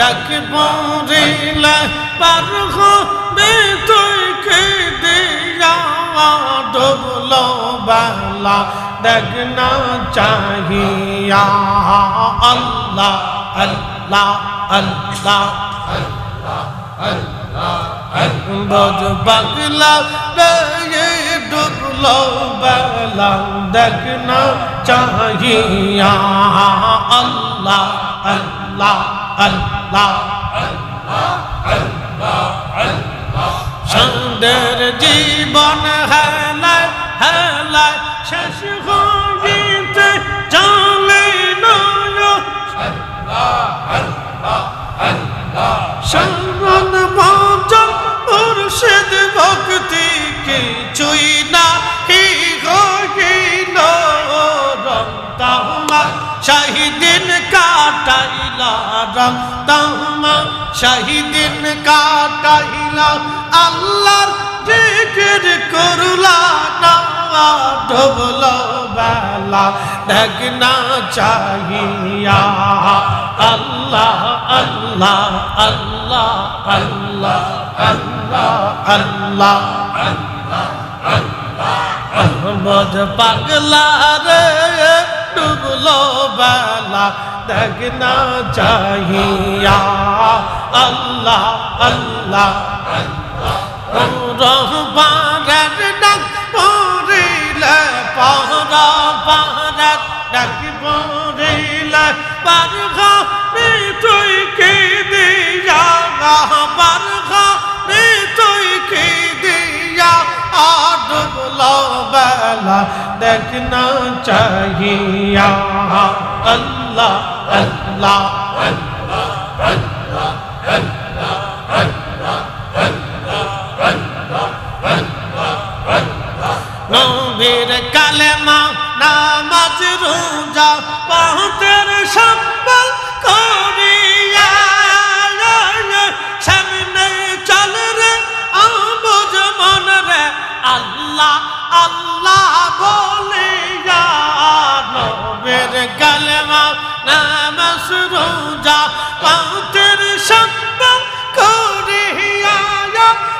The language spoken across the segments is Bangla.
ডাক পড়িলে পার হবে তুই কে দিয়া ডুবল বেলা, দেখ না চাহিয়া। আল্লাহ আল্লাহ আল্লাহ বজ বাগলা রে ডুবলো বেলা, দেখ না চাহিয়া। আল্লাহ আল্লাহ আল্লাহ সুন্দর জীবন হেলায় হেলায় শেষ রক্তামা শাহিদিন কাটাইলা, আল্লাহর জিকির করলা না ডুবল বেলা দেখ না চাহিয়া। আল্লাহ আল্লাহ আল্লাহ আল্লাহ আল্লাহ আল্লাহ আহমদ পাগলা রে ডুবলো বেলা না চাহিয়া আল্লাহ আল্লাহ রহবানের ডাক পড়িলে পহরা পাহারাত ডাক পড়িলে পারঘা রে তুই কে দিয়া পারঘা রে তুই কে দিয়া আডবল বেলা দেখ না চাহিয়া আল্লাহ আল্লাহ নবীর কালেমা, নামাজ, রোজা পাহতের সম্বল করিয়া সামনে চল রে আবুজ মন রে। আল্লাহ আল্লাহ বলিয়া নবীর কালেমা নামাজ, রোজা পাহতের সম্বল করিয়া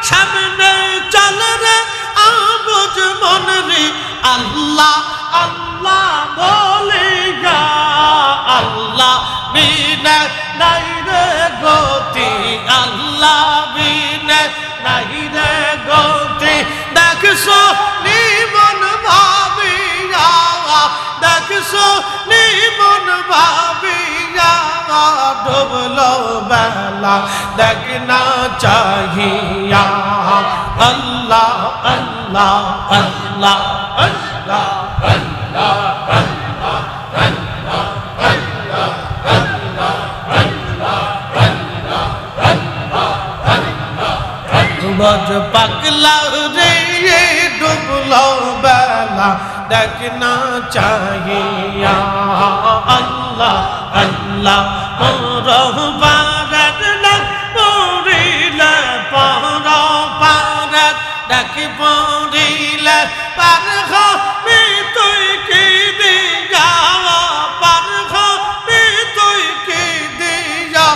সামনে চল রে আবুজ মন রে। আল্লাহ আল্লাহ বলে গা। আল্লাহ বিনে নাই রে গতি। আল্লাহ বিনে নাই রে গতি। দেখছ দেখছ নিমন ভাবিয়া ডুবলো বেলা দেখ না চাহিয়া আল্লাহ আল্লাহ আল্লাহ আল্লাহ আল্লাহ বজ পাগলা রে ডুবলো বেলা দেখ না চাহিয়া আল্লাহ আল্লাহ রহবারত ডাক পড়িলে পর পারত ডাক পড়িলে পার হবে তুই কি দিয়া পার হবে তুই কি দিয়া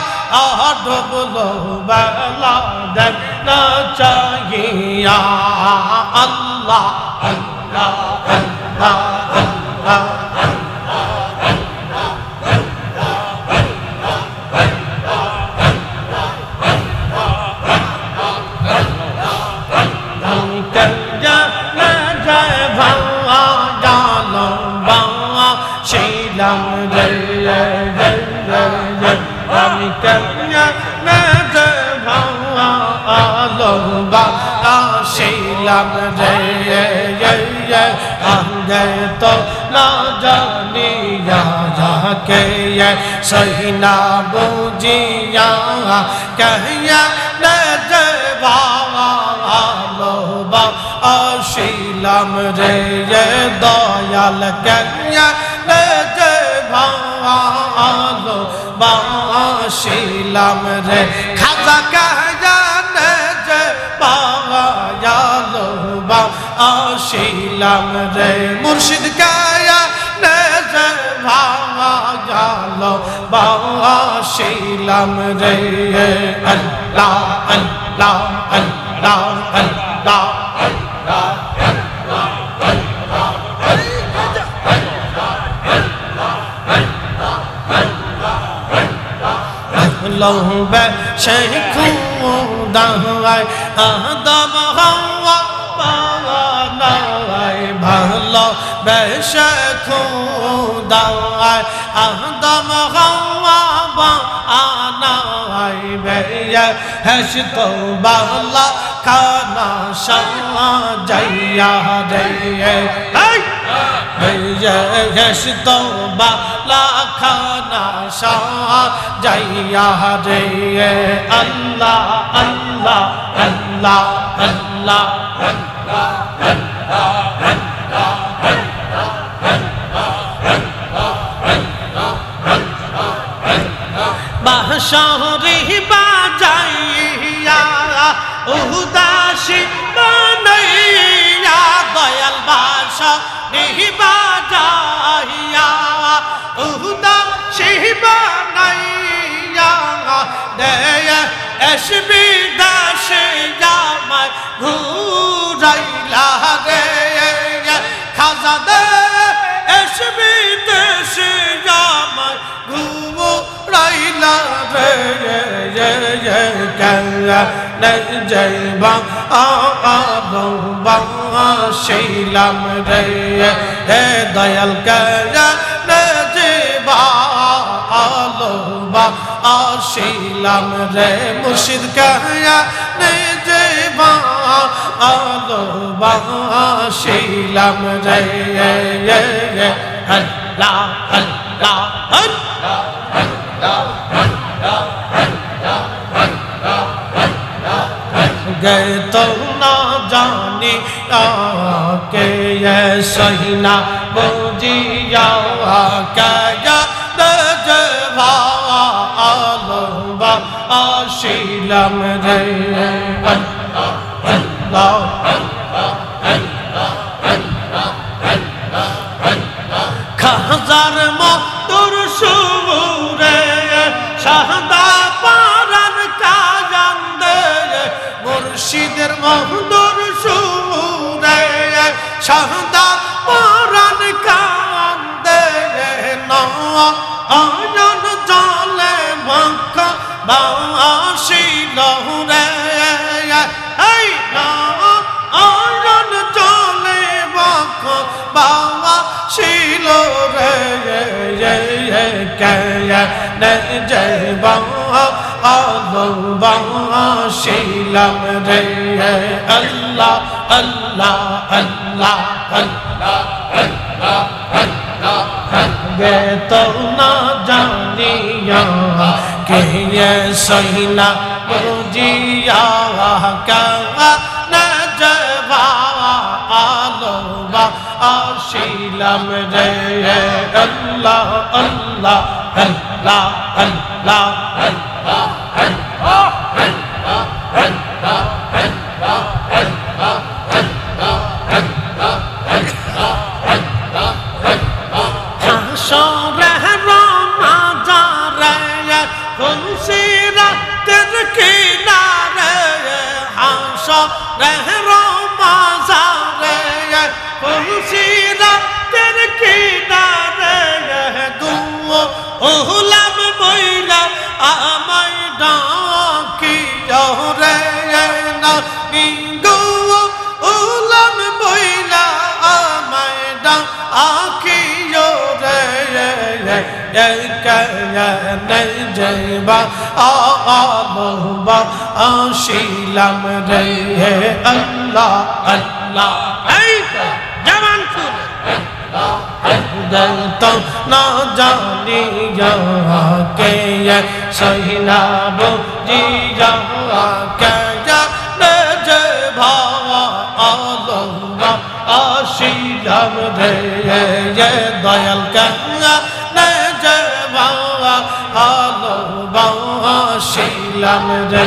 ডুবলো বেলা দেখ না চাহিয়া আল্লাহ আল্লাহ আল্লাহ আল্লাহ আঙ্গে তো না জানিয়া যাকে সহি না বুঝিয়া কহিয়া, না যে ভাওয়া আলো বা শিলাম রে দয়াল কন্যা না যে ভালো বাসিলাম রে, খাজা কাহান পাওয়ালো বাসিলাম রে মুর্শিদ কায়া যে ভালো বাসিলাম রে আল্লাহ আল্লাহ আল্লাহ আল্লাহ লহবে শেখ দাহায় আদম হাওয়া পাওয়ানায় ভালো বেশে খুদায়, আদম হাওয়া বানায়, বেয়ে হেসত বালা খানা সাজাইয়া রে এই হেসত বালা খানা সাজাইয়া রে আল্লাহ আল্লাহ আল্লাহ আল্লাহ। বাঁশরি বাজাইয়া উদাসী বানাইয়া দয়াল বাঁশরি বাজাইয়া উদাসী বানাইয়া দেয় এসবি দাসে জামাই ঘুরাইলা রে খাজা দে এসবি দেশে জামাই ঘুরাইলা রে জয়বা শিলাম রে হে দয়াল আলোবা আশিলাম রে মুর্শিদ কায়া যেবা আলোবা আশিলাম রে گئے تو نہ جانے کے یہ سہنا بوجی یا کیا جوا با آشیلم رے۔ اللہ خزار مو শাহদা পারান কাজান্দে মুর্শিদের মহদর সুরে। শাহদা পারান কান্দে নয়ন জলে মক্ষ বাসি লহুরে। এই নয়ন জলে মক্ষ বাবা ছিল রে জয় বাবা শিলাম রে আল্লাহ আল্লাহ আল্লাহ আল্লাহ গে তো না জানিয়া কে সহিনা বুঝিয়া কা না জবা আলোবা আশিলাম রে আল্লাহ আল্লাহ আল্লাহ আল্লাহ আল্লাহ হাসরে রমাজারে ফুলসিরাতের কিনারে হাসরে রমাজারে ফুলসিরাতের কিনারে গুও ওহলাম বইলা আমায় ডাকি রে না। গুও ওহলাম বইলা আমায় ডাকি আলবা আশিলাম রে আল্লাহ আল্লাহ। জবান তো না জানিয়া কে সহিনা বুঝিয়া কে যে ভাবা আলবা আশিলাম রে দয়াল কাঙ্গা যে ভাবা আলবা আশিলাম রে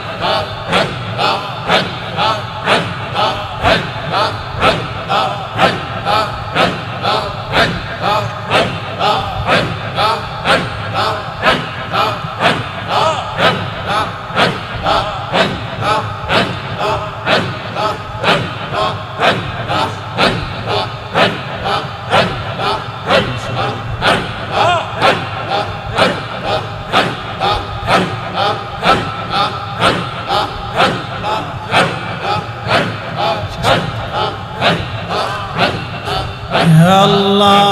Allah